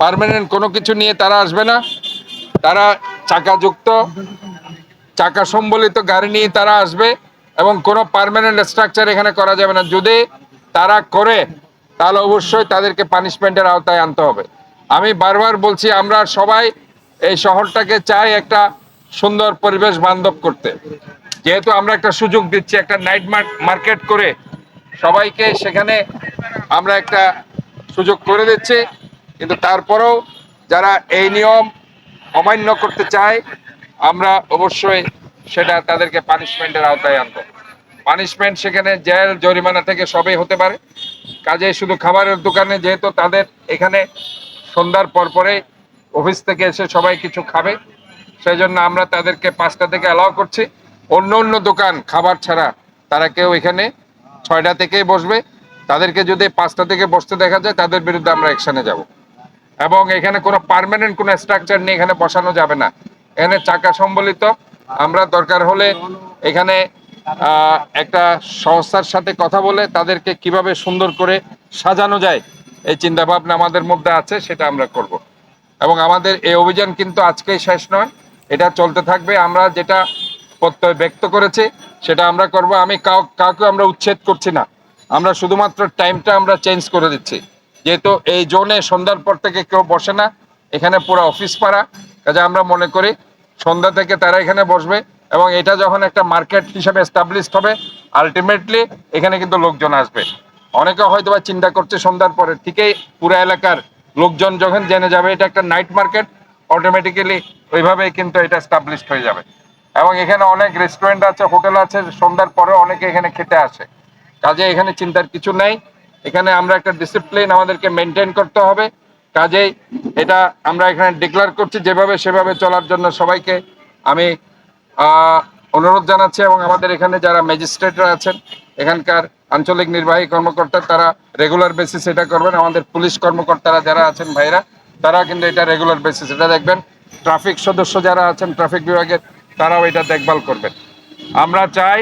Permanent কোনো কিছু নিয়ে তারা আসবে না। তারা চাকাযুক্ত, চাকা সম্বলিত গাড়ি নিয়ে তারা আসবে এবং কোনো পারমানেন্ট স্ট্রাকচার এখানে করা যাবে না। যদি তারা করে, তাহলে অবশ্যই তাদেরকে পানিশমেন্টের আওতায় আনতে হবে। আমি বারবার বলছি, আমরা সবাই এই শহরটাকে চাই একটা সুন্দর পরিবেশ বান্ধব করতে। যেহেতু আমরা একটা সুযোগ দিচ্ছি, একটা নাইট মার্কেট করে সবাইকে সেখানে আমরা একটা সুযোগ করে দিচ্ছি। কিন্তু তারপরেও যারা এই নিয়ম অমান্য করতে চায়, আমরা অবশ্যই সেটা তাদেরকে পানিশমেন্টের আওতায় আনব। পানিশমেন্ট সেখানে জেল জরিমানা থেকে সবই হতে পারে। কাজে শুধু খাবারের দোকানে যেহেতু তাদের এখানে সন্ধ্যার পর পরে অফিস থেকে এসে সবাই কিছু খাবে সেই জন্য আমরা তাদেরকে পাঁচটা থেকে অ্যালাউ করছি। অন্য অন্য দোকান, খাবার ছাড়া তারা কেউ এখানে ছয়টা থেকেই বসবে। তাদেরকে যদি পাঁচটা থেকে বসতে দেখা যায়, তাদের বিরুদ্ধে আমরা অ্যাকশনে যাব। এবং এখানে কোনো পার্মানেন্ট কোনো স্ট্রাকচার নিয়ে এখানে বসানো যাবে না। এখানে চাকা সম্বলিত। আমরা দরকার হলে এখানে একটা সংস্থার সাথে কথা বলে তাদেরকে কীভাবে সুন্দর করে সাজানো যায়, এই চিন্তা ভাবনা আমাদের মধ্যে আছে, সেটা আমরা করব। এবং আমাদের এই অভিযান কিন্তু আজকেই শেষ নয়, এটা চলতে থাকবে। আমরা যেটা প্রত্যয় ব্যক্ত করেছি, সেটা আমরা করব। আমি কাউ, কাউকে আমরা উচ্ছেদ করছি না। আমরা শুধুমাত্র টাইমটা আমরা চেঞ্জ করে দিচ্ছি। যেহেতু এই জোনে সন্ধ্যার পর থেকে কেউ বসে না, এখানে পুরো অফিস পাড়া। কাজে আমরা মনে করি সন্ধ্যা থেকে তারা এখানে বসবে এবং এটা যখন একটা মার্কেট হিসাবে এস্টাবলিশড হবে আলটিমেটলি এখানে কিন্তু লোকজন আসবে। অনেকে হয়তো বা চিন্তা করছে সন্ধ্যার পরে, ঠিকই পুরো এলাকার লোকজন যখন জেনে যাবে এটা একটা নাইট মার্কেট অটোমেটিক্যালি ওইভাবেই কিন্তু এটা এস্টাবলিশড হয়ে যাবে। এবং এখানে অনেক রেস্টুরেন্ট আছে হোটেল আছে, সন্ধ্যার পরে অনেকে এখানে খেতে আসে। কাজে এখানে চিন্তার কিছু নেই। এখানে আমরা একটা ডিসিপ্লিন আমাদেরকে মেনটেন করতে হবে। কাজেই এটা আমরা এখানে ডিক্লেয়ার করছি, যেভাবে সেভাবে চলার জন্য সবাইকে আমি অনুরোধ জানাচ্ছি এবং আমাদের এখানে যারা ম্যাজিস্ট্রেটরা আছেন, এখানকার আঞ্চলিক নির্বাহী কর্মকর্তা, তারা রেগুলার বেসিস এটা করবেন। আমাদের পুলিশ কর্মকর্তারা যারা আছেন ভাইরা তারা কিন্তু এটা রেগুলার বেসিস এটা দেখবেন। ট্রাফিক সদস্য যারা আছেন ট্রাফিক বিভাগের, তারাও এটা দেখভাল করবেন। আমরা চাই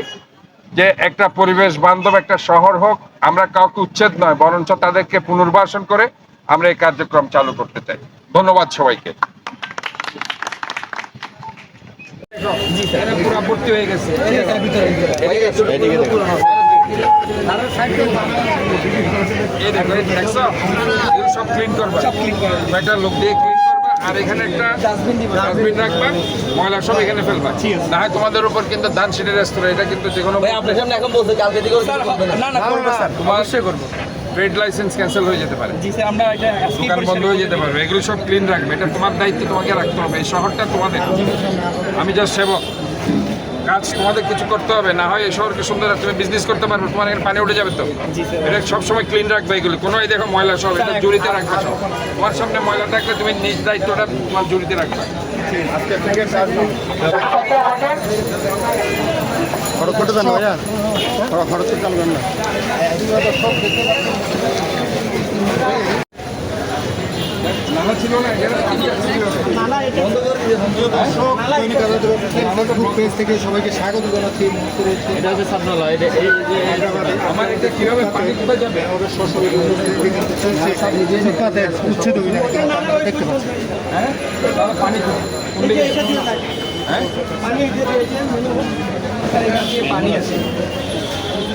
যে একটা পরিবেশ বান্ধব, একটা শহর হোক আমরা কাউকে উচ্ছেদ নয় বরঞ্চ তাদেরকে পুনর্বাসন করে আমরা এই কার্যক্রম চালু করতে চাই। ধন্যবাদ সবাইকে। হয়ে গেছে সব করবা। লোক দিয়ে আর এখানে একটা ডাস্টবিন রাখবা ময়লা সব এখানে ফেলবা। না হয় তোমাদের উপর কিন্তু ধান সিটের রেস্তোরাঁ এটা কিন্তু যে কোনো আপনার সামনে এখন বলছে কালকে থেকে না। না না করব স্যার। অবশ্যই করব। ট্রেড লাইসেন্স ক্যান্সেল হয়ে যেতে পারে। জি স্যার আমরা এটা আজকেই দোকান বন্ধ হয়ে যেতে পারবে। এগুলো সব ক্লিন রাখবে। এটা তোমার দায়িত্ব তোমাকে রাখতে হবে। এই শহরটা তোমাদের। আমি যা সেবক। কাজ তোমাদের কিছু করতে হবে না হয় এই শহরকে সুন্দর রাখতে তুমি বিজনেস করতে পারবে তোমার এখানে পানি উঠে যাবে তো। এটা সবসময় ক্লিন রাখবে এগুলো কোনো এই দেখো ময়লা সব এটা জুড়িতে রাখবে সব। তোমার সামনে ময়লা থাকলে তুমি নিজ দায়িত্বটা তোমার জুড়িতে রাখবে। খরচ করতে দেন ভাইয়া? খরচ খরচ করতে চালবেন না। নানা ছিল না পেজ থেকে সবাইকে স্বাগত জানাচ্ছি এটা হচ্ছে ছাত্রালয় এটা এই যে আমার এটা কীভাবে পানি কোথায় যাবে? দেখতে হ্যাঁ তাহলে পানি দিকে?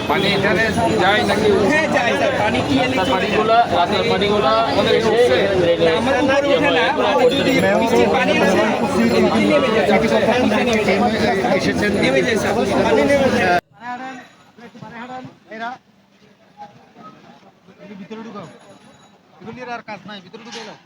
পানি এখানে যায় নাকি? হ্যাঁ যাই স্যার পানি কি এনে চলে যায়। পানিগুলা আমাদের উঠছে? আমার উপরে ওঠে না যদি বৃষ্টির পানি আসে পানি নেমে যায়। নিচে নেমে যায়। এসেছেন নেমে যায়। স্যার পানি নেমে যায় ভিতরে ঢুকাও। এগুলি আর কাজ নাই ভিতরে ঢুকে যাও।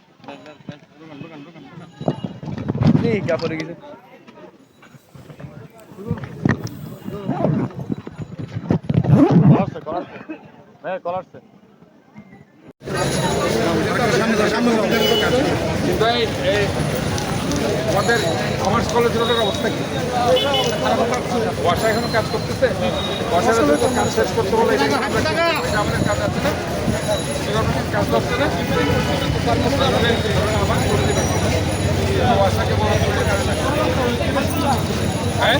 কিন্তু এই এই আমাদের কমার্স কলেজের অবস্থা বর্ষা এখনও কাজ করতেছে বর্ষার শেষ করতে বলে আমাদের কাজ আছে না তাহলে আবার করে দেবেন বর্ষাকে বড় করে কাজে লাগাতে হবে। হ্যাঁ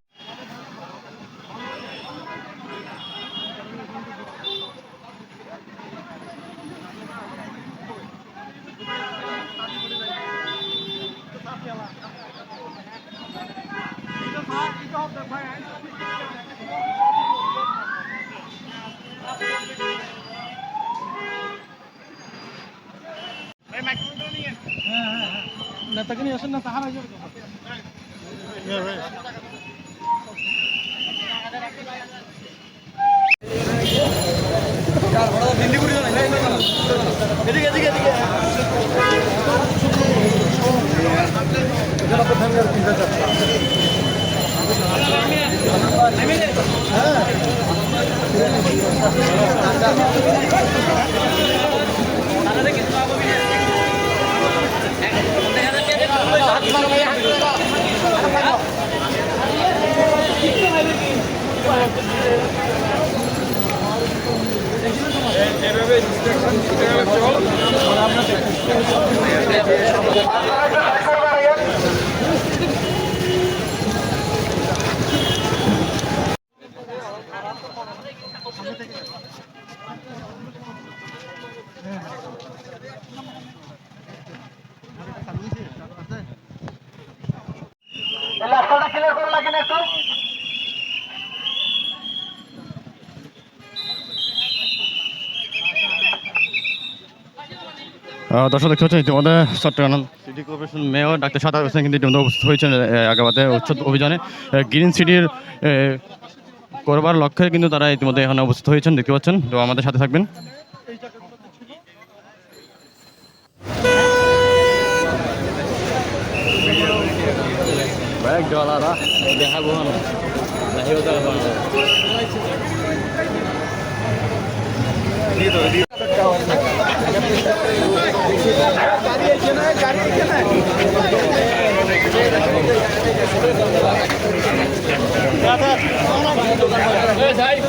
নেতাকে নিয়ে আসেন না তাহার আগে আহ, দর্শক দেখতে পাচ্ছেন, ইতিমধ্যে Chattogram city corporation mayor doctor সাদা হোসেন কিন্তু ইতিমধ্যে উপস্থিত হয়েছেন আগাবাতে উচ্ছেদ অভিযানে। গ্রিন সিটির করবার লক্ষ্যে কিন্তু তারা ইতিমধ্যে এখানে উপস্থিত হয়েছেন, দেখতে পাচ্ছেন। তো আমাদের সাথে থাকবেন। দেখাবো না। দেখাবো দেখাবো গাড়ি